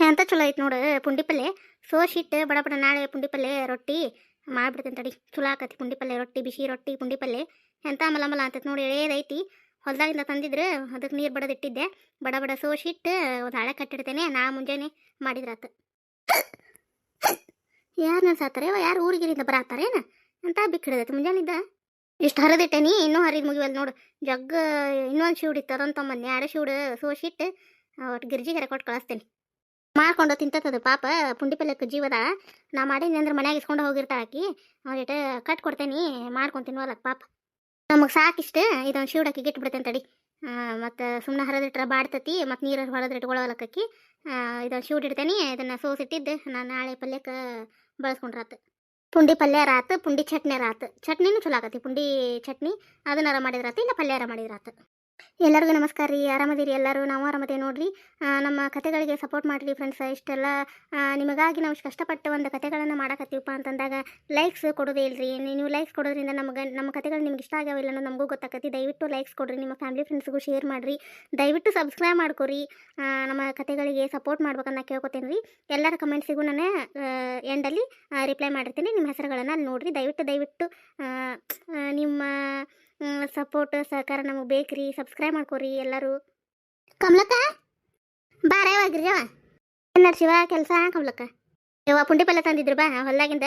ಎಂತ ಚಲೋ ಐತಿ ನೋಡು, ಪುಂಡಿ ಪಲ್ಲೆ. ಸೋಸಿಟ್ಟು ಬಡ ಬಡ ನಾಳೆ ಪುಂಡಿ ಪಲ್ಲೆ, ರೊಟ್ಟಿ. ಮಾಡಿಬಿಡ್ತೀನಿ ತಡಿ, ಚಲೋ ಆಕತಿ ಪುಂಡಿ ಪಲ್ಲೆ, ರೊಟ್ಟಿ, ಬಿಸಿ ರೊಟ್ಟಿ, ಪುಂಡಿ ಪಲ್ಲೆ. ಎಂತ ಮಲ ಮಲ ಅಂತೈತಿ ನೋಡಿ ಎಳೇದೈತಿ ಹೊಲದಾಗಿಂದ ತಂದಿದ್ರು ಅದಕ್ಕೆ ನೀರು ಬಡದಿಟ್ಟಿದ್ದೆ ಬಡ ಬಡ ಸೋಸಿಟ್ಟು ಒಂದು ಹಳೆ ಕಟ್ಟಿಡ್ತೇನೆ, ನಾ ಮುಂಜಾನೆ ಮಾಡಿದ್ರಾತು. ಯಾರು ಸಾತಾರೆ? ಯಾರು ಊರಿಗಿರಿಂದ ಬರಾತಾರೇನ ಅಂತ ಬಿಕ್ ಹಿಡಿದೈತಿ ಮುಂಜಾನಿದ್ದ ಇಷ್ಟು ಹರಿದಿಟ್ಟೇನಿ ಇನ್ನೂ ಹರಿದು ಮುಗಿವಲ್ ನೋಡು. ಜಗ್ಗ, ಇನ್ನೊಂದು ಶಿವ್ಡು ತೊಂಬಂದು ಎರಡು ಶಿವಡು ಸೋಸಿಟ್ಟು ಒಟ್ಟು ಗಿರ್ಜಿಗೆರೆ ಕೊಟ್ಟು ಕಳಿಸ್ತೇನೆ. ಮಾಡ್ಕೊಂಡು ತಿಂತದ ಪಾಪ ಪುಂಡಿ ಪಲ್ಯಕ್ಕೆ ಜೀವದ. ನಾ ಮಾಡೀನಿ ಅಂದ್ರೆ ಮನ್ಯಾಗ ಇಸ್ಕೊಂಡು ಹೋಗಿರ್ತಾಳೆ ಆಕಿ. ಅವರಿಟ ಕಟ್ ಕೊಡ್ತೇನಿ, ಮಾಡ್ಕೊಂಡು ತಿನ್ನುವಲ್ಲ ಪಾಪ. ನಮಗೆ ಸಾಕಿಷ್ಟ ಇದೊಂದು ಶಿವಡಕ್ಕೆ ಗಿಟ್ಬಿಡ್ತೇನೆ ತಡಿ. ಮತ್ತು ಸುಮ್ಮನೆ ಹರಿದಿಟ್ರೆ ಬಾಡ್ತತಿ, ಮತ್ತು ನೀರು ಹೊರದ್ರೆ ಇಟ್ಕೊಳ್ಳೋಲಕ್ಕಿ ಇದೊಂದು ಶಿವಡ್ ಇಡ್ತೇನೆ, ಇದನ್ನು ಸೋಸಿಟ್ಟಿದ್ದು ನಾನು ನಾಳೆ ಪಲ್ಯಕ್ಕೆ ಬಳಸ್ಕೊಂಡ್ರಾತು. ಪುಂಡಿ ಪಲ್ಯ ರಾತು, ಪುಂಡಿ ಚಟ್ನಿ ರಾತು. ಚಟ್ನಿನೂ ಚಲೋ ಆಗತ್ತೆ, ಪುಂಡಿ ಚಟ್ನಿ. ಅದನ್ನಾರ ಮಾಡಿದ್ರಾತು, ಇಲ್ಲ ಪಲ್ಯಾರ ಮಾಡಿದ್ರಾತು? ಎಲ್ಲರಿಗೂ ನಮಸ್ಕಾರ ರೀ. ಆರಾಮದಿರಿ ಎಲ್ಲರೂ? ನಾವು ಆರಾಮದೇ ನೋಡಿರಿ. ನಮ್ಮ ಕತೆಗಳಿಗೆ ಸಪೋರ್ಟ್ ಮಾಡಿರಿ ಫ್ರೆಂಡ್ಸ್ ಇಷ್ಟೆಲ್ಲ ನಿಮಗಾಗಿ ನಾವು ಕಷ್ಟಪಟ್ಟು ಒಂದು ಕತೆಗಳನ್ನು ಮಾಡಕತ್ತೀವಪ್ಪ ಅಂತಂದಾಗ ಲೈಕ್ಸ್ ಕೊಡೋದೇ ಇಲ್ರಿ. ನೀವು ಲೈಕ್ಸ್ ಕೊಡೋದ್ರಿಂದ ನಮಗೆ, ನಮ್ಮ ಕತೆಗಳು ನಿಮ್ಗೆ ಇಷ್ಟ ಆಗ್ಯಾವ ಅನ್ನೋ ನಮಗೂ ಗೊತ್ತಾಕತ್ತಿ. ದಯವಿಟ್ಟು ಲೈಕ್ಸ್ ಕೊಡಿರಿ. ನಿಮ್ಮ ಫ್ಯಾಮಿಲಿ ಫ್ರೆಂಡ್ಸ್ಗೂ ಶೇರ್ ಮಾಡಿರಿ. ದಯವಿಟ್ಟು ಸಬ್ಸ್ಕ್ರೈಬ್ ಮಾಡ್ಕೊರಿ. ನಮ್ಮ ಕತೆಗಳಿಗೆ ಸಪೋರ್ಟ್ ಮಾಡ್ಬೇಕನ್ನ ಕೇಳ್ಕೊತೀನಿ ರೀ. ಎಲ್ಲರ ಕಮೆಂಟ್ಸಿಗೂ ನಾನು ಎಂಡಲ್ಲಿ ರಿಪ್ಲೈ ಮಾಡಿರ್ತೀನಿ. ನಿಮ್ಮ ಹೆಸರುಗಳನ್ನು ಅಲ್ಲಿ ನೋಡ್ರಿ. ದಯವಿಟ್ಟು ದಯವಿಟ್ಟು ನಿಮ್ಮ ಸಪೋರ್ಟ್ ಸಹಕಾರ ನಮಗೆ ಬೇಕ್ರಿ. ಸಬ್ಸ್ಕ್ರೈಬ್ ಮಾಡ್ಕೊರಿ ಎಲ್ಲರೂ. ಕಮಲಕ್ಕ ಬಾರವಾಗಿರಿ ಯವ ಏನಾರು ಶಿವ ಕೆಲಸ ಕಮಲಕ್ಕ? ಯವ್ವ, ಪುಂಡಿ ಪಲ್ಲೆ ತಂದಿದ್ರು ಬಾ ಹೊಲ್ದಾಗಿಂದ.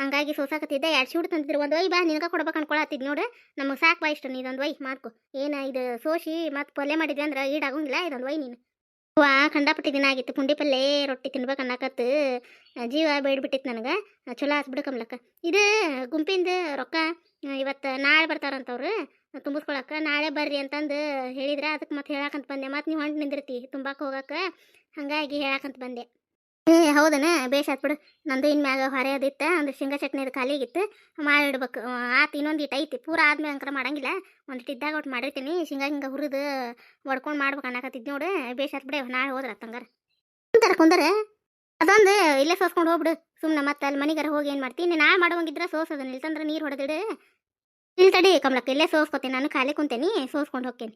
ಹಂಗಾಗಿ ಸೋಸಾಕತ್ತಿದ್ದೆ ಎರಡು ಶಿವ್ಡು ತಂದಿದ್ರು. ಒಂದು ಒಯ್ ಬಾ, ನಿನಗ ಕೊಡ್ಬೇಕು ಅನ್ಕೊಳತ್ತಿದ್ ನೋಡು. ನಮಗೆ ಸಾಕು ಬಾ ಇಷ್ಟ ಇದೊಂದು ಒಯ್ ಮಾಡ್ಕೊ. ಏನ ಇದು ಸೋಸಿ ಮತ್ತು ಪಲ್ಯ ಮಾಡಿದ್ವಿ ಅಂದ್ರೆ ಈಡಾಗಂಗಿಲ್ಲ ಇದೊಂದು ಒಯ್ ನೀನು. ವಾ ಕಂಡಾಪಟ್ಟಿ ದಿನ ಆಗಿತ್ತು. ಪುಂಡಿ ಪಲ್ಲೆ ರೊಟ್ಟಿ ತಿನ್ಬೇಕು ಅನ್ನಕತ್ತು. ಜೀವ ಬೇಡ್ಬಿಟ್ಟಿತ್ತು ನನಗೆ. ಚಲೋ ಆಸ್ಬಿಡು ಕಮಲಕ್ಕ. ಇದು ಗುಂಪಿಂದ ರೊಕ್ಕ ಇವತ್ತು ನಾಳೆ ಬರ್ತಾರಂತವ್ರು. ತುಂಬಿಸ್ಕೊಳಕ್ಕೆ. ನಾಳೆ ಬರ್ರಿ ಅಂತಂದು ಹೇಳಿದ್ರೆ ಅದಕ್ಕೆ ಮತ್ತೆ ಹೇಳಕ್ಕಂತ ಬಂದೆ. ಮತ್ತೆ ನೀವು ಹೊಂಟು ನಿಂದಿರ್ತಿ ತುಂಬಾಕ ಹೋಗಕ್ಕೆ ಹಾಗಾಗಿ ಹೇಳಕ್ಕಂತ ಬಂದೆ. ಏ, ಹೌದನ? ಬೇಷ್ ಆತ್ ಬಿಡು. ನಂದು ಇನ್ ಮ್ಯಾಗ ಹೊರೆ ಅದಿತ್ತು ಅಂದ್ರೆ ಶೇಂಗಾ ಚಟ್ನಿ ಅದು ಖಾಲಿಗಿತ್ತು ಮಾಡಿಡ್ಬೇಕು. ಆತು ಇನ್ನೊಂದು ಇಟ್ಟು ಐತಿ. ಪೂರ ಆದ್ಮೇಲೆ ಅಂಕರ ಮಾಡಂಗಿಲ್ಲ. ಒಂದಿಟ್ಟು ಇದ್ದಾಗ ಒಟ್ಟು ಮಾಡಿರ್ತೀನಿ. ಶೇಂಗಾ ಹಿಂಗೆ ಹುರಿದು ಒಡ್ಕೊಂಡು ಮಾಡ್ಬೇಕು ಅನ್ನಕತ್ತಿದ್ ನೋಡು. ಬೇಷ್ ಆತ್ ಬಿಡೆ. ನಾಳೆ ಹೋದ್ರ ತಂಗಾರ ಕುಂತಾರ ಕುಂದಾರ ಅದೊಂದು ಇಲ್ಲೇ ಸೋಸ್ಕೊಂಡು ಹೋಗ್ಬಿಡು. ಸುಮ್ಮನೆ ಮತ್ತೆ ಅಲ್ಲಿ ಮನೆಗಾರ ಹೋಗಿ ಏನು ಮಾಡ್ತೀನಿ ನಾಳೆ ಮಾಡುವಂಗಿದ್ರೆ ಸೋಸೋದನ್ನ ಇಲ್ತಂದ್ರೆ ನೀರು ಹೊಡೆದಿಡು. ಇಲ್ಲಿ ತಡಿ ಕಮಲಕ್ಕ, ಇಲ್ಲೇ ಸೋಸ್ಕೊತೀನಿ, ನಾನು ಖಾಲಿ ಕುಂತೇನಿ, ಸೋಸ್ಕೊಂಡು ಹೋಗ್ತೀನಿ.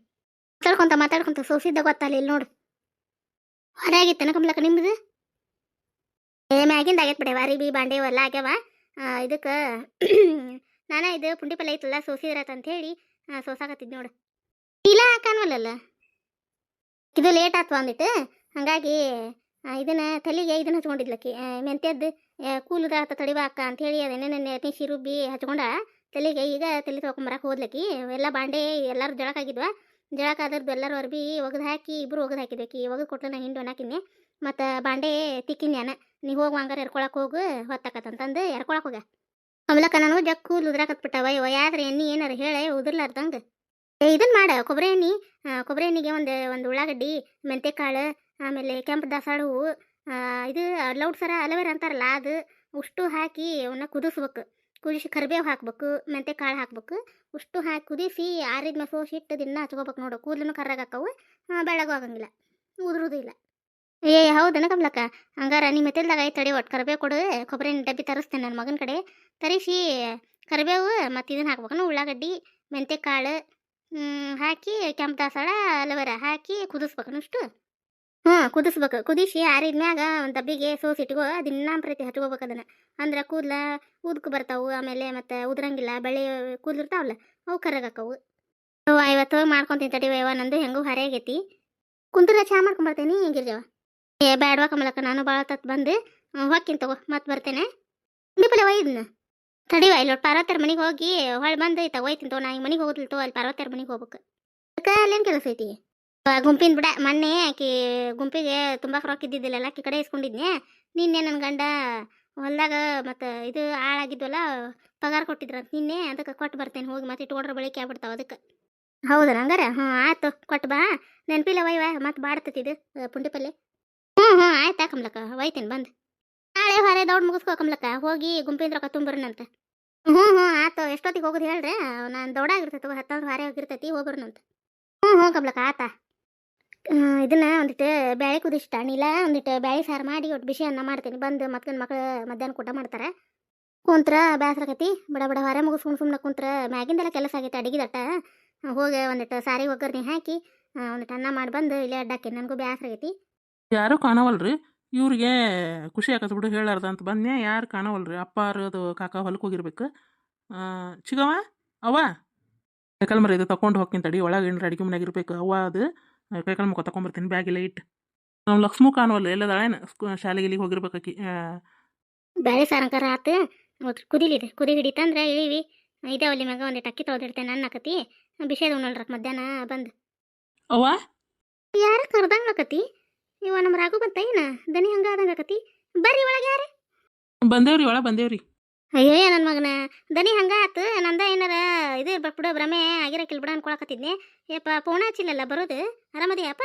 ಮಾತಾಡ್ಕೊಂತ ಮಾತಾಡ್ಕೊಂತ ಸೋಸಿದ್ದ ಗೊತ್ತಲ್ಲ ಇಲ್ಲಿ ನೋಡು. ಹೊರ ಆಗಿತ್ತೇನ ಕಮಲಕ್ಕ ನಿಮ್ದು? ಏ, ಮ್ಯಾಗಿಂದ ಆಗೈತೆ ಬಿಡವ ಬಿ ಬಾಂಡೆ ಎಲ್ಲ ಆಗ್ಯಾವ. ಇದಕ್ಕೆ ನಾನು ಇದು ಪುಂಡಿ ಪಲ್ಯ ಐತಲ್ಲ, ಸೋಸಿದ್ರತ್ ಅಂತ ಹೇಳಿ ಸೋಸಾಕತ್ತಿದ್ ನೋಡು. ಇಲ್ಲ ಹಾಕನ್ವಲ್ಲಲ್ಲ ಇದು ಲೇಟ್ ಆತ್ವ ಅಂದಿಟ್ಟು ಹಾಗಾಗಿ ಇದನ್ನ ತಲೆಗೆ ಇದನ್ನ ಹಚ್ಕೊಂಡಿದ್ಲಕ್ಕಿ ಮೆಂತ್ಯದ್ದು ಕೂಲದ ಆತ ತಡಿಬಾಕ ಅಂತ ಹೇಳಿ ಅದನ್ನೇನೆ ನೆನೆ ರುಬ್ಬಿ ಹಚ್ಕೊಂಡ ತಲೆಗೆ ಈಗ ತಲೆ ತೊಗೊಂಬರಕ್ಕೆ ಹೋದ್ಲಕ್ಕಿ ಎಲ್ಲ ಬಾಂಡೆ ಎಲ್ಲರೂ ಜಳಕಾಗಿದ್ವ ಜಳಕ ಅದ್ರದ್ದು ಎಲ್ಲರೂ ಅರ್ಬಿ ಒಗೆದು ಹಾಕಿ ಇಬ್ರು ಒಗದು ಹಾಕಿದ್ವಿ ಒಗದು ಕೊಟ್ಟು ನಾ ಹಿಂಡು ಹಾಕಿದ್ನೆ ಮತ್ತು ಬಾಂಡೆ ತಿಕ್ಕಿನಿ ನಾನು ನೀ ಹೋಗಿ ಹಂಗಾರೆ ಎರ್ಕೊಳಕ್ಕೆ ಹೋಗು ಹೊತ್ತಾಕತ್ತಂತಂದು ಎರ್ಕೊಳಕ್ಕೆ ಹೋಗ. ಕಮಲಕ್ಕ ನಾನು ಜಕ್ಕು ಉದ್ರಾಕತ್ಬಿಟ್ಟವ ಇವ ಯಾವ್ದ್ರ ಎಣ್ಣೆ ಏನಾರ ಹೇಳೆ ಉದುರ್ಲಾರ್ದಂಗೆ ಇದನ್ನ ಮಾಡ ಕೊಬ್ಬರಿ ಎಣ್ಣೆ. ಕೊಬ್ಬರಿ ಎಣ್ಣೆಗೆ ಒಂದು ಒಂದು ಉಳ್ಳಾಗಡ್ಡಿ, ಮೆಂತೆಕಾಳು, ಆಮೇಲೆ ಕೆಂಪು ದಾಸಾಳ ಹೂವು ಇದು ಲೌಡ್ ಸರ ಅಲವೇರ ಅಂತಾರಲ್ಲ, ಅದು ಉಷ್ಟು ಹಾಕಿ ಅವನ್ನ ಕುದಿಸ್ಬೇಕು. ಕುದಿಸಿ ಕರಿಬೇವು ಹಾಕ್ಬೇಕು ಮೆಂತೆ ಕಾಳು ಹಾಕ್ಬೇಕು, ಉಷ್ಟು ಹಾಕಿ ಕುದಿಸಿ ಆರಿದ ಮೇಲೆ ಇಟ್ಟು ದಿನ ಹಚ್ಕೋಬೇಕು ನೋಡು. ಕೂದಲು ಕರ್ರಾಗಾಕವು ಬೆಳಗು ಆಗಂಗಿಲ್ಲ. ಉದುರುದು ಇಲ್ಲ. ಏ ಹೌದನ ಕಮ್ಲಕ್ಕ? ಹಂಗಾರ ನಿಮ್ಮ ಮೆತ್ತಲ್ದಾಗ ಐತೆ ತಡಿ ಒಟ್ಟು ಕರಿಬೇವು ಕೊಡು. ಕೊಬ್ಬರಿ ಡಬ್ಬಿ ತರಿಸ್ತೇನೆ ನನ್ನ ಮಗನ ಕಡೆ. ತರಿಸಿ ಕರಿಬೇವು ಮತ್ತು ಇದನ್ನು ಹಾಕ್ಬೇಕನ? ಉಳ್ಳಾಗಡ್ಡಿ ಮೆಂತೆ ಕಾಳು ಹಾಕಿ ಕೆಂಪು ದಾಸಳ ಅಲವರ ಹಾಕಿ ಕುದಿಸ್ಬೇಕನ ಅಷ್ಟು? ಹ್ಞೂ, ಕುದಿಸ್ಬೇಕು. ಕುದಿಸಿ ಆರಿದ್ಮ್ಯಾಗ ಒಂದು ಡಬ್ಬಿಗೆ ಸೋಸಿ ಇಟ್ಕೋ, ದಿನ ಪ್ರತಿ ಹಚ್ಕೋಬೇಕು ಅದನ್ನು. ಅಂದ್ರೆ ಕೂದಲ ಊದ್ಕು ಬರ್ತಾವು, ಆಮೇಲೆ ಮತ್ತೆ ಉದ್ರಂಗಿಲ್ಲ, ಬೆಳೆ ಕೂದಲು ಇರ್ತಾವಲ್ಲ ಅವು ಕರಗಾಕವು ಅವು ಐವತ್ತು ಮಾಡ್ಕೊಂತೀನಿ ತಡಿವ ಯವ್ವ, ನಂದು ಹೆಂಗೂ ಹರೆ ಆಗೈತಿ ಕುಂತ್ರ ಚಾ ಮಾಡ್ಕೊಂಬರ್ತೇನೆ ಗಿರ್ಜವ ಏ, ಬ್ಯಾಡ್ವಾ ಕಮಲಕ್ಕ, ನಾನು ಭಾಳ ತತ್ ಬಂದು ಹೋಗ್ತೀನಿ ತಗೋ ಮತ್ತೆ ಬರ್ತೇನೆ. ನಿಪ್ಪಲೆ ಒಯ್ದನ್ನ ತಡಿವ ಇಲ್ಲಿ ಪಾರ್ವತ್ತರ ಮನೆಗೆ ಹೋಗಿ ಹೊಳ್ ಬಂದು ಐತ ಒಯ್ತೀನಿ ತಗೋ ನಾ ಈ ಮನೆಗೆ ಹೋಗುದಿಲ್ಲ ತಗೋ ಅಲ್ಲಿ ಪಾರ್ವತ್ತರ ಮನೆಗೆ ಹೋಗ್ಬೇಕು. ಅದಕ್ಕೆ ಅಲ್ಲೇನು ಕೆಲಸ ಐತಿ? ಗುಂಪಿನ ಬಿಡ ಮೊನ್ನೆ ಆಕಿ ಗುಂಪಿಗೆ ತುಂಬಾ ರೊಕ್ಕ ಇದ್ದಿದ್ದಿಲ್ಲ ಆಕಿ ಕಡೆ ಇಸ್ಕೊಂಡಿದ್ನೆ. ನಿನ್ನೆ ನನ್ನ ಗಂಡ ಹೊಲ್ದಾಗ ಮತ್ತು ಇದು ಹಾಳಾಗಿದ್ವಲ್ಲ ಪಗಾರ ಕೊಟ್ಟಿದ್ರಂತ ನಿನ್ನೆ ಅದಕ್ಕೆ ಕೊಟ್ಟು ಬರ್ತೇನೆ ಹೋಗಿ ಮತ್ತೆ ಇಟ್ಕೊಂಡ್ರೆ ಬಳಿಕೆ ಆಗ್ಬಿಡ್ತಾವ ಅದಕ್ಕೆ. ಹೌದಾ ಹಂಗಾರ? ಹ್ಞೂ ಆಯ್ತು ಕೊಟ್ಟು ಬಾ. ನೆನಪಿಲ್ಲ ವೈವ ಮತ್ತೆ ಬಾಡ್ತತಿ ಇದು ಪುಂಡಿ ಪಲ್ಯ ಹ್ಞೂ ಹ್ಞೂ ಆಯ್ತಾ ಕಮ್ಲಕ್ಕ ಒಯ್ತೀನಿ ಬಂದು. ನಾಳೆ ಹೊರೆ ದೌಡ್ ಮುಗಿಸ್ಕೋ ಕಮ್ಲಕ್ಕ ಹೋಗಿ ಗುಂಪಿನ ರೊಕ್ಕ ತುಂಬರ್ನಂತ. ಹ್ಞೂ ಹ್ಞೂ ಆಯ್ತು ಎಷ್ಟೊತ್ತಿಗೆ ಹೋಗೋದು ಹೇಳ್ರಿ? ನಾನು ದೌಡಾಗಿರ್ತೈತೆ ಹತ್ತೊಂದು ಹೊರೆ ಹೋಗಿರ್ತೈತಿ ಹೋಗ್ಬರ್ನಂತ. ಹ್ಞೂ ಹ್ಞೂ ಕಮ್ಲಕ್ಕ ಆತಾ. ಆ, ಇದನ್ನ ಒಂದಿಟ್ಟು ಬ್ಯಾಳೆ ಕುದಿಸಿಟ್ಟ ನೀಲ ಒಂದಿಟ್ಟು ಬ್ಯಾಳೆ ಸಾರು ಮಾಡಿ ಒಟ್ಟು ಬಿಸಿ ಅನ್ನ ಮಾಡ್ತೀನಿ. ಬಂದು ನನ್ನ ಮಕ್ಳು ಮಧ್ಯಾಹ್ನ ಊಟ ಮಾಡ್ತಾರೆ. ಕುಂತ್ರ ಬೇಸರಾಕತಿ ಬಡ ಬಡ ಹೊರ ಮುಗಿಸ್ಕೊಂಡು ಸುಮ್ಮನೆ ಕುಂತ್ರ ಮ್ಯಾಗಿಂದೆಲ್ಲ ಕೆಲಸ ಆಗೈತೆ ಅಡಿಗೆದಟ್ಟ ಹೋಗಿ ಒಂದಿಟ್ಟು ಸಾರಿ ಒಗ್ಗರ್ನಿ ಹಾಕಿ ಒಂದಿಟ್ಟು ಅನ್ನ ಮಾಡಿ ಬಂದು ಇಲ್ಲೇ ಅಡ್ಡಾಕಿ ನನಗೂ ಬೇಸರಾಗೈತಿ ಯಾರೂ ಕಾಣವಲ್ರಿ? ಇವ್ರಿಗೆ ಖುಷಿ ಆಕತ್ ಬಿಡು ಹೇಳಾರ್ದ ಅಂತ ಬಂದ್ನೆ ಯಾರು ಕಾಣವಲ್ರಿ? ಅಪ್ಪಾರು ಅದು ಕಾಕ ಹೊಲಕ್ಕೆ ಹೋಗಿರ್ಬೇಕು. ಚಿಗವಾ ಚಿಗವ್ವ? ಅವ್ವ? ಕೈಕಾಲು ಮರ ಇದು ತಗೊಂಡು ಹೋಗ್ತೀನಿ ತಡಿ. ಒಳಗೆ ಏನಾರ ಅಡಿಗೆ ಮನೆಯಾಗಿರ್ಬೇಕು ಅವ ಅದು. ಕೈಕಾಲು ಮುಖ ತಗೊಂಬರ್ತೀನಿ ಬ್ಯಾಗ್ ಇಲ್ಲ ಇಟ್ಟು. ನಾವು ಲಕ್ಷ್ಮೂ ಕಾಣುವಲ್ಲ ಎಲ್ಲದಾಳೆ ಶಾಲೆಗೆ ಇಲ್ಲಿಗೆ ಹೋಗಿರ್ಬೇಕು ಬೇರೆ ಸಾರಂಕಾರ ಆತ ಕುದಿಲಿದೆ ಕುದಿ ಹಿಡಿತಂದ್ರೆ ಇಳಿವಿ ಇದೆ ಒಲಿ ಮ್ಯಾಗ ಒಂದಿಟ್ಟು ಅಕ್ಕಿ ತೊಳೆದಿಡ್ತೇನೆ ನನ್ನ ಅಕ್ಕತಿ ಬಿಸಿದ ಉಣ್ಣಲ್ರಕ್ ಮಧ್ಯಾಹ್ನ ಬಂದು. ಅವ್ವ? ಯಾರ ಕರ್ದಂಗ ಆಕತಿ? ಇವ ನಮ್ಮ ರಾಘು ಬಂತ ಏನ? ದನಿ ಹಂಗ ಆದಂಗ ಆಕತಿ? ಬರ್ರಿ ಒಳಗೆ ಯಾರೇ? ಬಂದೇವ್ರಿ ಒಳಗೆ ಬಂದೇವ್ರಿ. ಅಯ್ಯೋ ನನ್ನ ಮಗನ. ದನಿ ಹಂಗೆ ಆತು. ನಂದ ಏನಾರ ಇದು ಇರ್ಬೇಕು ಬಿಡು ಭ್ರಮೆ ಆಗಿರಕಿಲ್ ಬಿಡ ಅನ್ಕೊಳಕತ್ತಿದ್ನೆ. ಯಪ್ಪ ಫೋನ್ ಹಚ್ಚಿಲ್ಲಲ್ಲ ಬರೋದು? ಆರಾಮದಿಯಪ್ಪ?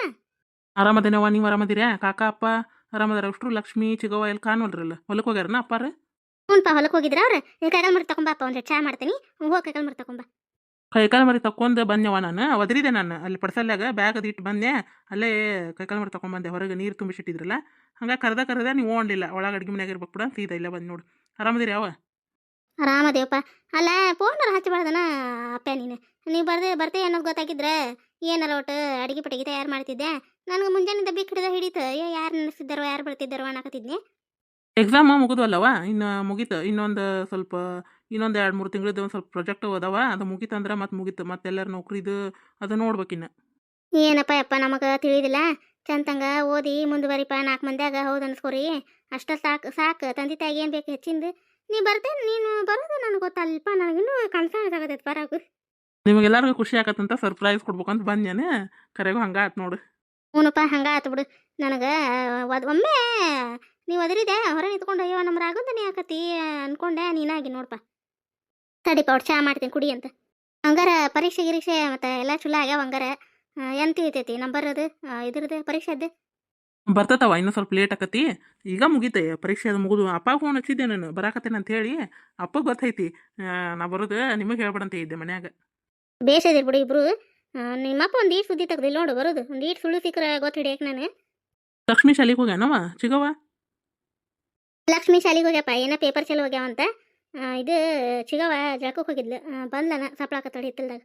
ಆರಾಮದೇನವ್ವ ನೀವು ಆರಾಮದಿರ? ಕಾಕ ಅಪ್ಪ? ಆರಾಮದಾರ? ಅಷ್ಟು ಲಕ್ಷ್ಮಿ ಚಿಗವ್ವ ಎಲ್ಲಿ ಕಾಣೋಲ್ರಲ್ಲ ಹೊಲಕ್ಕೆ ಹೋಗ್ಯಾರನ ಅಪ್ಪಾರ? ಪಾ ಹೊಲಕ್ಕೆ ಹೋಗಿದ್ರ ಅವ್ರ? ನೀನು ಕೈಕಾಲು ಮರಿ ತಗೊಂಬಪ್ಪ ಒಂದು ಚಾ ಮಾಡ್ತೀನಿ. ಹೋಗಿ ಕೈಕಾಲು ಮರಿ ತಗೊಂಬ ಕೈಕಾಲು ಮರಿ ತಕೊಂಡು ಬಂದೆವ ನಾನು. ಒದರಿದೆ ನಾನು. ಅಲ್ಲಿ ಪಡಿಸಲ್ಯಾಗ ಬ್ಯಾಗ್ ಅದು ಇಟ್ಟು ಬಂದೆ. ಅಲ್ಲೇ ಕೈಕಾಲು ಮರಿ ತಗೊಂಬಂದೆ ಹೊರಗೆ ನೀರು ತುಂಬಿಸಿಟ್ಟಿದ್ರಲ್ಲ. ಹಂಗೆ ಕರೆದ ಕರೆದ ನೀವು ಓಣಲಿಲ್ಲ. ಒಳಗೆ ಅಡ್ಗೆ ಮನ್ಯಾಗ ಇರ್ಬೇಕು ಬಿಡ. ಸೀದಾ ಇಲ್ಲ ಬಂದು ನೋಡು. ಆರಾಮದಿರಿ ಯಾವ ಆರಾಮದೇವಪ್ಪ ಅಲ್ಲ ಫೋನರ ಹಚ್ಚಬಾರ್ದನ ಅಪ್ಪ ನೀನು. ನೀವು ಬರ್ದೆ ಬರ್ತೇ ಅನ್ನೋದು ಗೊತ್ತಾಗಿದ್ರೆ ಏನಾರ ಒಟ್ಟು ಅಡಿಗೆ ಪಟ್ಟಿಗೆ ತಯಾರು ಮಾಡ್ತಿದ್ದೆ. ನನಗೆ ಮುಂಜಾನೆ ದಬ್ಬಿ ಹಿಡಿದ ಹಿಡಿತು. ಏ ಯಾರು ನೆನೆಸಿದ್ದಾರೋ ಯಾರು ಬರ್ತಿದ್ದಾರೋ ಅನ್ನಕತ್ತಿದ್ನಿ. ಎಕ್ಸಾಮ್ ಮುಗಿದ್ವಲ್ಲವ ಇನ್ನು ಮುಗೀತು. ಇನ್ನೊಂದು ಸ್ವಲ್ಪ ಇನ್ನೊಂದು ಎರಡು ಮೂರು ತಿಂಗಳದ್ದು ಒಂದು ಸ್ವಲ್ಪ ಪ್ರಾಜೆಕ್ಟ್ ಅದಾವ ಅದು ಮುಗೀತಂದ್ರೆ ಮತ್ತೆ ಮುಗೀತು. ಮತ್ತೆಲ್ಲರ ನೌಕರಿದು ಅದು ನೋಡ್ಬೇಕಿನ್ನು ಏನಪ್ಪ ಅಪ್ಪ ನಮಗೆ ತಿಳಿದಿಲ್ಲ. ಚಂತಂಗ ಓದಿ ಮುಂದುವರಿಪ ನಾಲ್ಕು ಮಂದಿಯಾಗ ಹೌದು ಅನ್ಸ್ಕೋರಿ. ಅಷ್ಟ ಸಾಕು ಸಾಕು. ತಂದೆ ತಾಯಿಗೆ ಏನು ಬೇಕು ಹೆಚ್ಚಿಂದು ನೀ ಬರ್ತೇ ನೀನು ಬರೋದು ನನಗೆ ಗೊತ್ತಲ್ಪ ನನಗಿನ್ನೂ ಕೆಲಸ ಆಗತೈತೆ ಬರೋಕು. ನಿಮಗೆಲ್ಲರಿಗೂ ಖುಷಿ ಆಗತ್ತಂತ ಸರ್ಪ್ರೈಸ್ ಕೊಡ್ಬೇಕು ಕೊಡ್ಬೇಕಂತ ಬಂದ್ಯಾನೆ. ಕರೆಗೂ ಹಂಗೆ ಆಯ್ತು ನೋಡು. ಹ್ಞೂನಪ್ಪ ಹಂಗೆ ಆತು ಬಿಡು. ನನಗೆ ಒಮ್ಮೆ ನೀವು ಅದರಿದೆ ಹೊರ ನಿಂತ್ಕೊಂಡು ಅಯ್ಯೋ ನಮ್ಮ ರಾಗಂದನೇ ಆಕತಿ ಅನ್ಕೊಂಡೆ ನೀನಾಗಿ ನೋಡಪ್ಪ ತಡಿಪ ಒಟ್ಟು ಚಾ ಮಾಡ್ತೀನಿ ಕುಡಿ ಅಂತ. ಹಂಗಾರ ಪರೀಕ್ಷೆ ಗಿರೀಕ್ಷೆ ಮತ್ತು ಎಲ್ಲ ಚಲೋ ಆಗ್ಯಾವ ಹಂಗಾರ. ಎಂತ ಐತೈತಿ ನಂಬರ್ ಅದು ಇದ್ರದ್ದು ಪರೀಕ್ಷೆದ್ದು? ಬರ್ತತವ ಇನ್ನೂ ಸ್ವಲ್ಪ ಲೇಟ್ ಆಕತಿ. ಈಗ ಮುಗೀತೆ ಪರೀಕ್ಷೆ ಅದು ಮುಗಿದು. ಅಪ್ಪ ಫೋನ್ ಹಚ್ಚಿದ್ದೆ ನಾನು ಬರಾಕತ್ತೇನೆ ಅಂತ ಹೇಳಿ ಅಪ್ಪ ಗೊತ್ತೈತಿ. ನಾ ಬರೋದು ನಿಮಗೆ ಹೇಳ್ಬೇಡಂತ ಇದ್ದೆ ಮನ್ಯಾಗ. ಬೇಸದಿರ್ ಬಿಡು ಇಬ್ರು. ನಿಮ್ಮ ನಿಮ್ಮಪ್ಪ ಒಂದು ಈಟ್ ಸುದ್ದಿ ತೆಗ್ದಿಲ್ಲ ನೋಡು ಬರೋದು. ಒಂದು ಈಟ್ ಸುಳ್ಳು ಸಿಕ್ಕರೆ ಗೊತ್ತು ಹಿಡಿಯಕ್ಕೆ ನಾನು. ಲಕ್ಷ್ಮೀ ಶಾಲಿಗೆ ಹೋಗ್ಯಾನವ? ಚಿಗವ ಲಕ್ಷ್ಮೀ ಶಾಲಿಗೆ ಹೋಗ್ಯಪ್ಪ. ಏನೋ ಪೇಪರ್ ಚಲೋ ಹೋಗ್ಯಾವ ಅಂತ. ಇದು ಚಿಗವ ಜಳಕಕ್ಕೆ ಹೋಗಿದ್ಲು. ಬಂದ್ಲನ ಸಪ್ಳಾಕ ತಡಿ ಹಿತ್ತಲ್ದಾಗ.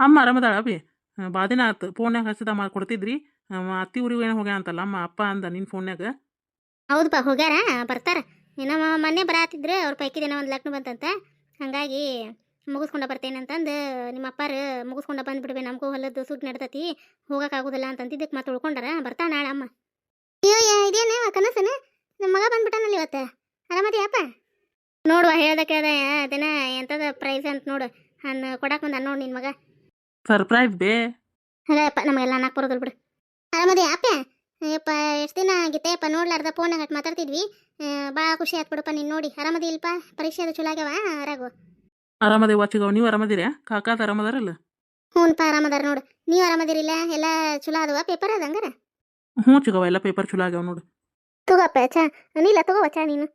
ಅಮ್ಮ ಆರಾಮದಾಳ ಬಿ ಬಾದಿನ ದಿನ ಆತು ಫೋನ್ಯಾಗ ಹಸಿದ ಮಾಡಿ ಕೊಡ್ತಿದ್ರಿ. ಅತ್ತಿ ಊರಿಗೆ ಏನೋ ಹೋಗ್ಯಾನ ಅಂತಲ್ಲ ಅಮ್ಮ ಅಪ್ಪ ಅಂದ ನಿನ್ನ ಫೋನ್ಯಾಗ ಹೌದಪ್ಪ ಹೋಗ್ಯಾರ? ಬರ್ತಾರ. ಏನೋ ಮೊನ್ನೆ ಬರಾತಿದ್ರು ಅವ್ರ ಪೈಕಿ ದಿನ ಒಂದು ಲಗ್ನ ಬಂತಂತ. ಹಂಗಾಗಿ ಮುಗಿಸ್ಕೊಂಡ ಬರ್ತೇನೆ ಅಂತಂದು ನಿಮ್ಮ ಅಪ್ಪಾರು ಮುಗಿಸ್ಕೊಂಡ ಬಂದ್ಬಿಡ್ಬೇ ನಮಗೂ ಹೊಲದ್ದು ಸುಟ್ಟು ನಡ್ತತಿ ಹೋಗೋಕ್ಕಾಗೋದಿಲ್ಲ ಅಂತಂತಿದ್ದಕ್ಕೆ ಮತ್ತೆ ಉಳ್ಕೊಂಡಾರ ಬರ್ತಾ ನಾಳೆ ಅಮ್ಮ. ಅಯ್ಯೋ ಇದೇನ ಕನಸನ? ನಮ್ಮ ಮಗ ಬಂದ್ಬಿಟ್ಟಾನಲ್ಲಿ ಇವತ್ತು. ಆರಾಮದಿಯಪ್ಪ ನೋಡುವ ಹೇಳ್ದ ಕೇಳ್ದ ಅದನ್ನ ಎಂಥದ ಪ್ರೈಸ್ ಅಂತ ನೋಡು. ಅನ್ನ ಕೊಡಕ್ಕೆ ಬಂದ ನೋಡಿ ನಿನ್ನ ಮಗ. ಸರ್ಪ್ರೈಸ್ ಬೇ. ಅಲ್ಲಪ್ಪ ನಮಗೆಲ್ಲ ಅನ್ನಕ್ಕೆ ಬರೋದಿಲ್ಲ ಬಿಡು. ಆರಾಮದಿ ಅಪ್ಪ ಯಪ್ಪ ಎಷ್ಟು ದಿನ ಆಗಿತ್ತೇಪ್ಪ ನೋಡ್ಲಾರ್ದ ಫೋನ್ ಅಟ್ ಮಾತಾಡ್ತಿದ್ವಿ. ಭಾಳ ಖುಷಿ ಆಯ್ತು ಬಿಡಪ್ಪ ನೀನು ನೋಡಿ. ಆರಾಮದಿ ಇಲ್ಪ? ಪರೀಕ್ಷೆ ಅದು ಚಲೋ ಆಗ್ಯಾವ? ಆರಾಗು. ಆರಾಮದೇ ಚಿಗವ ನೀವು ಆರಾಮದಿರ? ಕಾಕಾದ ಆರಾಮದಾರಲ್ಲ? ಹ್ಞೂನ್ಪ ಆರಾಮದಾರ ನೋಡು. ನೀವು ಆರಾಮದಿರಿಲ್ಲ? ಎಲ್ಲ ಚಲೋ ಅದವ ಪೇಪರ್ ಅದ ಹಂಗಾರ? ಹ್ಞೂ ಚಿಗವ ಎಲ್ಲ ಪೇಪರ್ ಚಲೋ ಆಗ್ಯಾವ ನೋಡು. ತಗೋಪ್ಪ ಚಾ. ನೀಲ ತಗೋವ ಚಾ ನೀನು?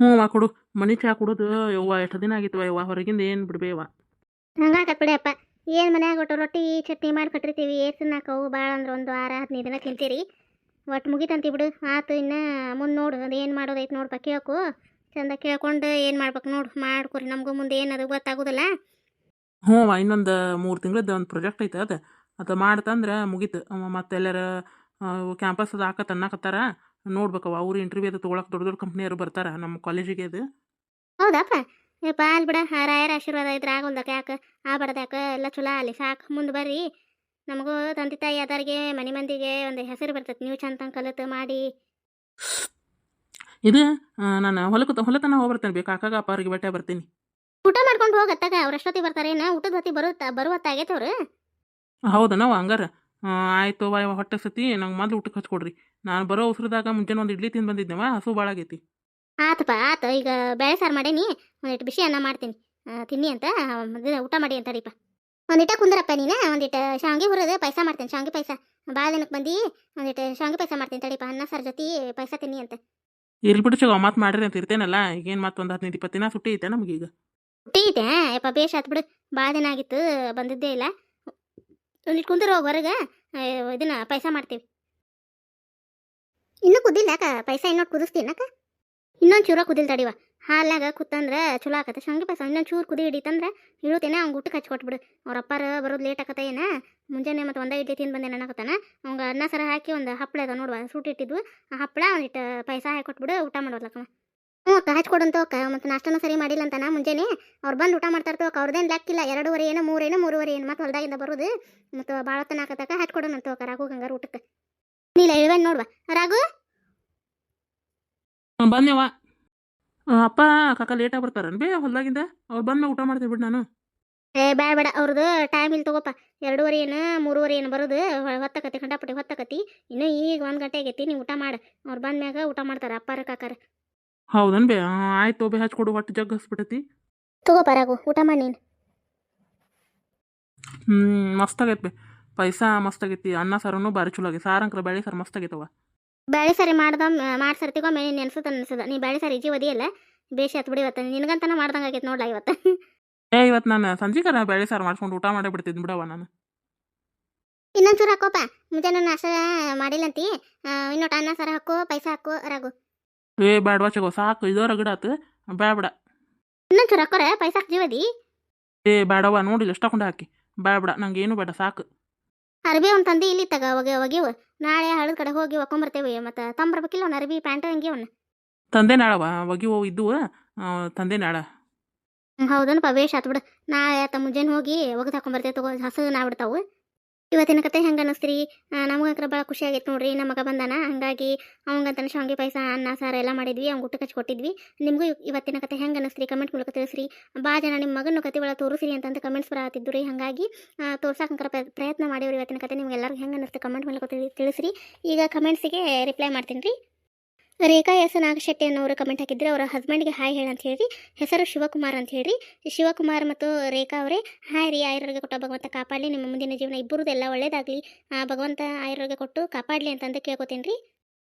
ಹ್ಞೂ ವಾ ಕೊಡು. ಮನಿ ಚಾ ಕುಡುದು. ಯವ್ವ ಎಷ್ಟು ದಿನ ಆಗಿತ್ತು ಯವ್ವ? ಹೊರಗಿಂದ ಏನು ಬಿಡ್ಬೇವ ಹಂಗಾಕತ್ ಬಿಡಿಯಪ್ಪ ಏನು ಮನ್ಯಾಗ ಒಟ್ಟು ರೊಟ್ಟಿ ಚಟ್ನಿ ಮಾಡಿ ಕಟ್ಟಿರ್ತೀವಿ. ಏಸು ಅವು ಭಾಳ ಅಂದ್ರೆ ಒಂದು ವಾರ ಹದಿನೈದು ದಿನ ತಿಂತೀರಿ. ಒಟ್ಟು ಮುಗಿತಂತಿ ಬಿಡು. ಆತು ಇನ್ನು ಮುಂದೆ ನೋಡು. ಅದು ಏನು ಮಾಡೋದೈತೆ ನೋಡ್ಪ ಕೇಳ್ಕೊ ಚಂದ ಕೇಳ್ಕೊಂಡು ಏನು ಮಾಡ್ಬೇಕು ನೋಡು. ಮಾಡ್ಕೊರಿ. ನಮಗೂ ಮುಂದೆ ಏನದು ಗೊತ್ತಾಗೋದಿಲ್ಲ. ಹ್ಞೂ ಇನ್ನೊಂದು ಮೂರು ತಿಂಗಳದ್ದು ಒಂದು ಪ್ರಾಜೆಕ್ಟ್ ಐತೆ ಅದು. ಅದು ಮಾಡ್ತಂದ್ರೆ ಮುಗೀತು. ಮತ್ತೆ ಎಲ್ಲಾರ ಕ್ಯಾಂಪಸ್ ಅದು ಹಾಕತ್ ಅನ್ನಕತ್ತಾರ. ನೋಡ್ಬೇಕವ ಅವ್ರು ಇಂಟರ್ವ್ಯೂ ಅದು ತೊಗೊಳಕ್ಕೆ ದೊಡ್ಡ ದೊಡ್ಡ ಕಂಪ್ನಿಯವರು ಬರ್ತಾರ. ನಮ್ಮ ಕಾಲೇಜಿಗೆ ಅದು. ಹೌದಪ್ಪ ಯಪ್ಪ ಅಲ್ಲಿ ಬಿಡ. ಹರಾಯರ ರಾಯರ ಆಶೀರ್ವಾದ ಇದ್ರೆ ಆಗೋಲ್ದಕ್ಕೆ ಯಾಕೆ? ಆ ಬಡದ್ಯಾಕ ಎಲ್ಲ ಚಲೋ ಅಲ್ಲಿ. ಸಾಕು ಮುಂದೆ ಬರ್ರಿ. ನಮಗೂ ತಂದೆ ತಾಯಿ ಅದರಿಗೆ ಮನೆ ಮಂದಿಗೆ ಒಂದು ಹೆಸರು ಬರ್ತೈತೆ. ನೀವು ಚಂದ ಕಲಿತು ಮಾಡಿ. ಇದು ನಾನು ಹೊಲಕ್ಕೆ ಹೊಲತನ ಹೋಗಿ ಬರ್ತೇನೆ ಬೇಕು ಕಾಕಾಗ ಅವ್ರಿಗೆ ಬೆಟ್ಟ ಬರ್ತೀನಿ. ಊಟ ಮಾಡ್ಕೊಂಡು ಹೋಗತ್ತಾಗ ಅವ್ರ ಬರ್ತಾರೆ. ಏನು? ಊಟದ ಹೊತ್ತಿ ಬರುತ್ತಾ ಬರುವತ್ತಾಗೈತೆ ಅವ್ರು. ಹೌದಾ ನಾವು ಹಂಗಾರ. ಆಯ್ತು ಹೊಟ್ಟೆ ಸತಿ ನಂಗೆ ಮೊದಲು ಊಟಕ್ಕೆ ಹಚ್ಕೊಡ್ರಿ. ನಾನು ಬರೋ ಉಸಿರದಾಗ ಮುಂಜಾನೆ ಒಂದು ಇಡ್ಲಿ ತಿಂದು ಬಂದಿದ್ದೆವ ಹಸು ಭಾಳ ಆಗೈತಿ ಆತಪ್ಪ ಆತು ಈಗ ಬೇಳೆ ಸಾರು ಮಾಡೇನಿ ಒಂದಿಟ್ಟು ಬಿಸಿ ಅನ್ನ ಮಾಡ್ತೀನಿ. ತಿನ್ನಿ ಅಂತ ಊಟ ಮಾಡಿ ಅಂತ ಅಡಿಪ ಒಂದಿಟ ಕುಂದ್ರಪ್ಪ ನೀನು ಒಂದಿಟ್ಟು ಶಾವಿಗೆ ಹುರಿದು ಪಾಯಸ ಮಾಡ್ತೀನಿ ಶಾವಿಗೆ ಪಾಯಸ. ಭಾಳ ದಿನಕ್ಕೆ ಬಂದು ಒಂದಿಟ್ಟು ಶಾವಿಗೆ ಪಾಯಸ ಮಾಡ್ತೀನಿ ತಡಿಪ ಅನ್ನ ಸಾರು ಜೊತೆ ಪಾಯಸ ತಿನ್ನಿ ಅಂತ. ಇರ್ಲಿ ಬಿಡು ಚಗೋ ಮತ್ತೆ ಮಾಡ್ರಿ ಅಂತ ಇರ್ತೇನಲ್ಲ ಈಗೇನು ಮತ್ತೆ ಒಂದು ಹದಿನೈದು ಇಪ್ಪತ್ತು ದಿನ ಸುಟ್ಟಿ ಐತೆ ನಮ್ಗೆ ಈಗ. ಸುಟ್ಟಿ ಐತೆ ಯಪ್ಪ ಬೇಷ್ ಆತು ಬಿಡು ಭಾಳ ದಿನ ಆಗಿತ್ತು ಬಂದಿದ್ದೇ ಇಲ್ಲ. ಒಂದಿಟ್ಟು ಕುಂದ್ರ ಹೋಗಿ ಹೊರಗೆ ಇದನ್ನ ಪೈಸ ಮಾಡ್ತೀವಿ. ಇನ್ನೂ ಕುದಿಲ್ಲ ಅಕ್ಕ ಪೈಸ ಇನ್ನೊಟ್ಟು ಕುದಿಸ್ತೀನಿ ಅಕ್ಕ ಇನ್ನೊಂದು ಚೂರ ಕುದಿಲ್ ತಡಿವ. ಹಾಲಾಗ ಕುತ್ತಂದ್ರೆ ಚಲೋ ಆಕತ್ತೆ ಶಂಗೆ ಪಾಯಸ ಇನ್ನೊಂದು ಚೂರು ಕುದಿ ಹಿಡಿತಂದ್ರೆ ಇಳುತ್ತೇನೆ ಅವ್ನು ಊಟಕ್ಕೆ ಹಚ್ಕೊಟ್ಬಿಡು ಅವ್ರ ಅಪ್ಪಾರ ಬರೋದು ಲೇಟ್ ಆಕತ್ತ ಏನ? ಮುಂಜಾನೆ ಮತ್ತು ಒಂದೇ ಇಡ್ಲಿ ತಿಂದು ಬಂದೆ ನನಕತ್ತಾನ ಅವ್ಗೆ ಅನ್ನ, ಸರ ಹಾಕಿ ಒಂದು ಹಪ್ಪಳ ಅದ ನೋಡುವ, ಸೂಟ್ ಇಟ್ಟಿದ್ವು. ಆ ಹಪ್ಪಳ ಒಂದಿಟ್ಟು ಪಾಯಸ ಕೊಟ್ಬಿಡು, ಊಟ ಮಾಡೋದ್ಲಕ್ಕ ಹ್ಞೂ ಅಕ್ಕ ಹಚ್ಕೊಡಂತ ಅಕ್ಕ. ಮತ್ತು ನಾಷ್ಟನೂ ಸರಿ ಮಾಡಿಲ್ಲ ಅಂತಾನ ಮುಂಜಾನೆ. ಅವ್ರು ಬಂದು ಊಟ ಮಾಡ್ತಾರ್ತೋ ಅಕ್ಕ. ಅವ್ರದ್ದೇನು ಲೆಕ್ಕಿಲ್ಲ ಎರಡೂವರೆ ಏನೋ ಮೂರೇನು ಮೂರುವರೆ ಏನು ಮತ್ತು ಹೊಲ್ದಾಗಿಂದ ಬರೋದು. ಮತ್ತು ಭಾಳ ತನ ಹಾಕತ್ತಕ್ಕ ಹಚ್ಕೊಡೋಣಂತ ಅಕ್ಕ ರಾಘು ಗಂಗಾರ ಊಟಕ್ಕೆ ನೀಲ ಇಳ್ವೇನ್ ನೋಡುವ. ರಾಘು? ಬಂದ್ಯವ ಅಪ್ಪ ಕಾಕ ಲೇಟ್ ಬರ್ತಾರನ್ ಬೇ ಹೊಲ್ದಾಗಿಂದ. ಅವ್ರು ಬಂದ್ಮೇ ಊಟ ಮಾಡ್ತೀವಿ ಬಿಡು ನಾನು. ಏ ಬೇಡ ಬೇಡ ಅವ್ರದ್ದು ಟೈಮ್ ಇಲ್ಲಿ ತಗೋಪ್ಪ ಎರಡೂವರೆ ಏನು ಮೂರುವರೆ ಏನು ಬರೋದು. ಹೊತ್ತಕತಿ ಕಂಡಾಪಟ್ಟಿ ಹೊತ್ತಕತಿ ಇನ್ನೂ ಈಗ ಒಂದು ಗಂಟೆ ಆಗೈತಿ ನೀವು ಊಟ ಮಾಡ. ಅವ್ರು ಬಂದ್ಮ್ಯಾಗ ಊಟ ಮಾಡ್ತಾರೆ ಅಪ್ಪಾರ ಕಾಕಾರ. ಹೌದನ್ ಬೇ? ಆ, ಆಯ್ತು ಬೇ ಹಚ್ಕೊಡು ಒಟ್ಟು ಜಗ್ ಹಸ್ಬಿಟ್ಟೈತಿ ತಗೋಪ್ಪ ರಾಘು ಊಟ ಮಾಡಿ ನೀನು. ಹ್ಞೂ ಮಸ್ತ್ ಆಗೈತೆ ಬೇ. ಪೈಸಾ ಮಸ್ತ್ ಆಗೈತಿ. ಅನ್ನ ಸಾರನು ಭಾರಿ ಚಲೋ ಆಗೈತೆ. ಸಾರಂಕ್ರ ಬೇಳೆ ಸಾರು ಮಸ್ತ್ ಬೇಳೆ ಸಾರಿ ಮಾಡ್ದ ಮಾಡಿ ಮೇಲೆ ನೆನ್ಸುತ್ತ ಅನ್ಸದ ನೀ ಬೇಳೆ ಸರಿ ಜೀವದಿ ಒದಿಯಲ್ಲ? ಬೇಷ್ ಆತ್ ಬಿಡಿ ಇವತ್ತ. ನಿನಗಂತನ ಮಾಡ್ದಂಗೆ ಆಗೈತೆ ನೋಡ್ಲ ಇವತ್ತ? ಏ ಇವತ್ತು ನಾನು ಸಂಜೆಕರ ಬೇಳೆ ಸಾರು ಮಾಡ್ಕೊಂಡು ಊಟ ಮಾಡೇ ಬಿಡ್ತಿದ್ದೆ ಬಿಡವ ನಾನು. ಇನ್ನೊಂಚೂರು ಹಾಕೋಪ. ಮುಂಜಾನೆ ನಾಷ್ಟ ಮಾಡಿಲ್ಲಂತಿ ಇನ್ನೊಟ್ಟು ಅನ್ನ ಸರ ಹಾಕು ಪೈಸಾ ಹಾಕು ರಾಗು. ಏ ಬ್ಯಾಡ್ವಾ ಚಗೋ ಸಾಕು. ಇದೋ ರಗಡಾತು ಇನ್ನೊಂದ್ ಇನ್ನೊಂಚೂರು ಹಾಕೋರ? ಪೈಸಾ ಜೀವದಿ ಏ ಬ್ಯಾಡವ ನೋಡಿಲ್ಲ ಎಷ್ಟಾಕೊಂಡು ಹಾಕಿ. ಬಿಡ. ನಂಗೆ ಏನು ಬೇಡ. ಸಾಕು. ಅರ್ಬಿ ಒಂದು ತಂದು ಇಲ್ಲಿ ತಗ ಒಗೆ ಹೋಗಿ ನಾಳೆ ಹಳದ ಕಡೆ ಹೋಗಿ ಒಕ್ಕೊಂಬರ್ತೇವೆ ಮತ್ತು ತಂಬರ್ಬೇಕಿಲ್ಲ ಅವ್ನ ಅರ್ಬಿ ಪ್ಯಾಂಟ್ ಹಂಗೆ ಅವನ್ನ ತಂದೆ ನಾಳವ? ಒಗಿವು ಇದ್ದುವ ತಂದೆ ನಾಳ. ಹೌದನಪ್ಪ ವೇಷ ಆತ್ ಬಿಡು. ನಾಳೆ ತಮ್ಮ ಮುಂಜಾನೆ ಹೋಗಿ ಒಗದು ಹಾಕೊಂಬರ್ತೇವೆ ತಗೋ ಹಸು ನಾ ಬಿಡ್ತಾವು. ಇವತ್ತಿನ ಕತೆ ಹೆಂಗೆ ಅನ್ನಿಸ್ತೀರಿ ನಮಗಂಕರ ಭಾಳ ಖುಷಿ ಆಗೈತೆ ನೋಡ್ರಿ. ನಮ್ಮ ಮಗ ಬಂದಾನ. ಹಂಗಾಗಿ ಅವಂಗಂತನ ಶಾವಿಗೆ ಪಾಯಸ, ಅನ್ನ, ಸಾರು ಎಲ್ಲ ಮಾಡಿದ್ವಿ. ಅವ್ನ ಊಟಕ್ಕೆ ಹಚ್ಚಿ ಕೊಟ್ಟಿದ್ವಿ. ನಿಮಗೂ ಇವತ್ತಿನ ಕತೆ ಹೆಂಗೆ ಅನ್ನಿಸ್ತೀರಿ ಕಮೆಂಟ್ ಮೂಲಕ ತಿಳಿಸ್ರಿ. ಭಾಳ ಜನ ನಿಮ್ಮ ಮಗನ ಕತೆ ಒಳಗೆ ತೋರಿಸ್ರಿ ಅಂತಂತ ಕಮೆಂಟ್ಸ್ ಬರತ್ತಿದ್ದು ರೀ ಹಾಗಾಗಿ ತೋರ್ಸಕ್ಕಂಕರ ಪ್ರಯತ್ನ ಮಾಡಿವ್ರಿ ಇವತ್ತಿನ ಕತೆ. ನಿಮ್ಗೆ ಎಲ್ಲರಿಗೂ ಹೆಂಗೆ ಅನ್ನಿಸ್ತು ಕಮೆಂಟ್ ಮೂಲಕ ತಿಳಿ- ತಿಳಿಸ್ರಿ. ಈಗ ಕಮೆಂಟ್ಸಿಗೆ ರಿಪ್ಲೈ ಮಾಡ್ತೀನಿ ರೀ. ರೇಖಾ ಎಸ್ ನಾಗಶೆಟ್ಟಿ ಅನ್ನೋರು ಕಮೆಂಟ್ ಹಾಕಿದ್ರೆ ಅವರ ಹಸ್ಬೆಂಡ್ಗೆ ಹಾಯ್ ಹೇಳಿ ಅಂತ ಹೇಳಿ ಹೆಸರು ಶಿವಕುಮಾರ್ ಅಂತ ಹೇಳಿ ಶಿವಕುಮಾರ್ ಮತ್ತು ರೇಖಾ ಅವರೇ, ಹಾಯ್ ರೀ ಆಯುರ್ವೇದ ಕೊಟ್ಟ ಭಗವಂತ ಕಾಪಾಡಲಿ. ನಿಮ್ಮ ಮುಂದಿನ ಜೀವನ ಇಬ್ಬರದ್ದು ಎಲ್ಲ ಒಳ್ಳೇದಾಗಲಿ ಭಗವಂತ ಆಯುರ್ವೇದ ಕೊಟ್ಟು ಕಾಪಾಡಲಿ ಅಂತಂದು ಕೇಳ್ಕೊತೀನಿ ರೀ.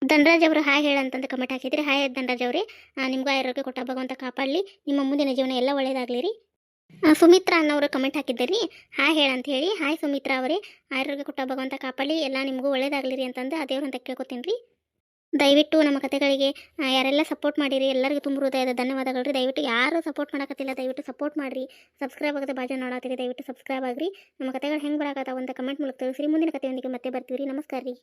ಧನರಾಜ್ ಅವರು ಹಾಯ್ ಹೇಳಿ ಅಂತಂದು ಕಮೆಂಟ್ ಹಾಕಿದ್ರಿ. ಹಾಯ್ ಧನರಾಜ್ ಅವರೇ. ನಿಮಗೂ ಆಯುರ್ವೇದ ಕೊಟ್ಟ ಭಗವಂತ ಕಾಪಾಡಲಿ. ನಿಮ್ಮ ಮುಂದಿನ ಜೀವನ ಎಲ್ಲ ಒಳ್ಳೇದಾಗಲಿ ರೀ. ಸುಮಿತ್ರ ಅನ್ನೋರು ಕಮೆಂಟ್ ಹಾಕಿದ್ದೀರಿ ಹಾಯ್ ಹೇಳ ಅಂತ ಹೇಳಿ. ಹಾಯ್ ಸುಮಿತ್ರಾ ಅವರೇ. ಆಯುರ್ವೇದ ಕೊಟ್ಟ ಭಗವಂತ ಕಾಪಾಡಲಿ. ಎಲ್ಲ ನಿಮಗೂ ಒಳ್ಳೇದಾಗಲಿ ರೀ ಅಂತಂದು ಆ ದೇವ್ರ ಅಂತ ಕೇಳ್ಕೊತೀನಿ ರೀ. ದಯವಿಟ್ಟು ನಮ್ಮ ಕತೆಗಳಿಗೆ ಯಾರೆಲ್ಲ ಸಪೋರ್ಟ್ ಮಾಡಿರಿ, ಎಲ್ಲರಿಗೂ ತುಂಬ ಹೃದಯದ ಧನ್ಯವಾದಗಳು ರೀ ದಯವಿಟ್ಟು ಯಾರು ಸಪೋರ್ಟ್ ಮಾಡಕತ್ತಿಲ್ಲ, ದಯವಿಟ್ಟು ಸಪೋರ್ಟ್ ಮಾಡಿರಿ. ಸಬ್ಸ್ಕ್ರೈಬ್ ಆಗದೆ ಬಾಜು ನೋಡತ್ತೀರಿ ದಯವಿಟ್ಟು ಸಬ್ಸ್ಕ್ರೈಬ್ ಆಗ್ರಿ. ನಮ್ಮ ಕತೆಗಳು ಹೆಂಗೆ ಬರಾಕತ್ತಾವ ಅಂತ ಕಮೆಂಟ್ ಮೂಲಕ ತಿಳಿಸ್ರಿ. ಮುಂದಿನ ಕತೆಯೊಂದಿಗೆ ಮತ್ತೆ ಬರ್ತೀವಿ ರೀ ನಮಸ್ಕಾರ ರೀ